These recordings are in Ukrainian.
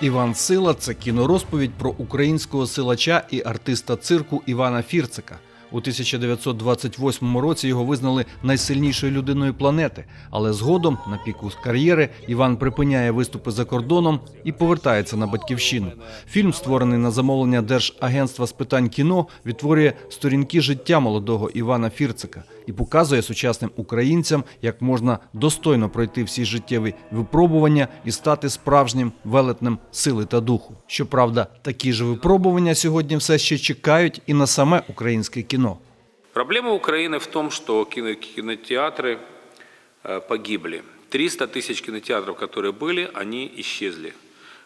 Іван Сила це кінорозповідь про українського силача і артиста цирку Івана Фірцика. У 1928 році його визнали найсильнішою людиною планети, але згодом, на піку кар'єри, Іван припиняє виступи за кордоном і повертається на батьківщину. Фільм, створений на замовлення Держагентства з питань кіно, відтворює сторінки життя молодого Івана Фірцика і показує сучасним українцям, як можна достойно пройти всі життєві випробування і стати справжнім велетнем сили та духу. Щоправда, такі ж випробування сьогодні все ще чекають і на саме українське кіно. Проблема Украины в том, что кино- кинотеатры э, погибли. 300 тысяч кинотеатров, которые были, они исчезли.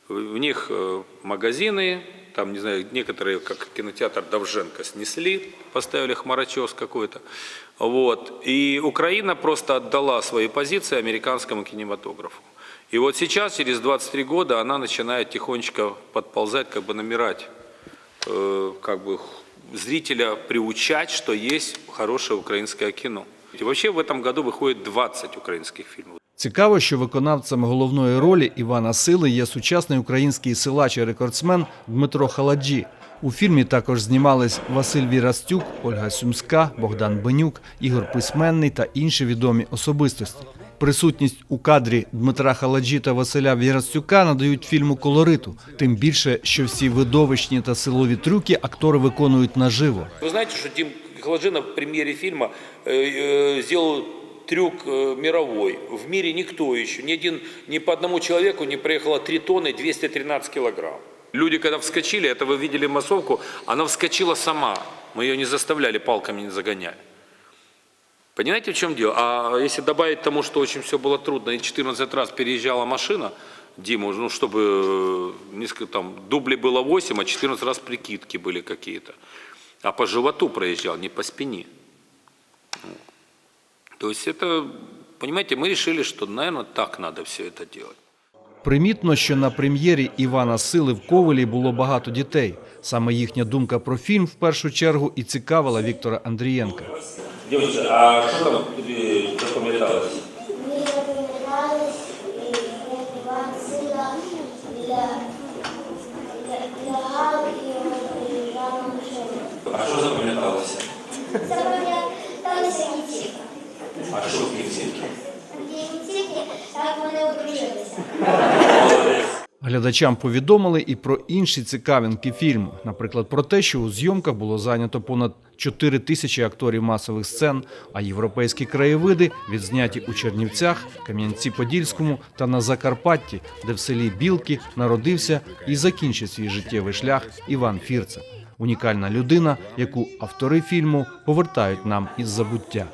В них э, магазины, там, не знаю, некоторые, как кинотеатр Довженко, снесли, поставили хмарочес какой-то. Вот. И Украина просто отдала свои позиции американскому кинематографу. И вот сейчас, через 23 года, она начинает тихонечко подползать, как бы намирать э, как бы зрителя приучать, что есть хорошее украинское кино. И вообще в этом году выходит 20 украинских фильмов. Цікаво, що виконавцем головної ролі Івана Сили є сучасний український силач і рекордсмен Дмитро Халаджі. У фільмі також знімались Василь Вірастюк, Ольга Сюмська, Богдан Бенюк, Ігор Письменний та інші відомі особистості. Присутність у кадрі Дмитра Халаджі та Василя Вірастюка надають фільму колориту, тим більше, що всі видовищні та силові трюки актори виконують наживо. Вы знаете, что Дим Халаджина в премьере фильма э, э, сделал трюк э, мировой. В мире никто еще, ни, один, ни по одному человеку не проехало 3 тонны 213 килограмм. Люди, когда вскочили, это вы видели массовку, она вскочила сама. Мы ее не заставляли, палками не загоняли. Понимаете, в чем дело? А если добавить тому, что очень все было трудно, и 14 раз переезжала машина, Дима, ну, чтобы э, несколько, там, дублей было 8, а 14 раз прикидки были какие-то. А по животу проезжал, не по спине. Ну, То есть это, понимаете, мы решили, что, наверное, так надо все это делать. Примітно, що на прем'єрі Івана Сили в Ковелі було багато дітей. Саме їхня думка про фільм в першу чергу і цікавила Віктора Андрієнка. Девочка, а что там тебе запоминалось? Мені і Сила для, для, і. А что запоминалось? Запам'яталися кінцівки. А что в кінцівки? Кінцівки, як вони одружилися. Молодець. Глядачам повідомили і про інші цікавинки фільму, наприклад, про те, що у зйомках було зайнято понад 4 тисячі акторів масових сцен, а європейські краєвиди відзняті у Чернівцях, Кам'янці-Подільському та на Закарпатті, де в селі Білки народився і закінчив свій життєвий шлях Іван Фірцев. Унікальна людина, яку автори фільму повертають нам із забуття.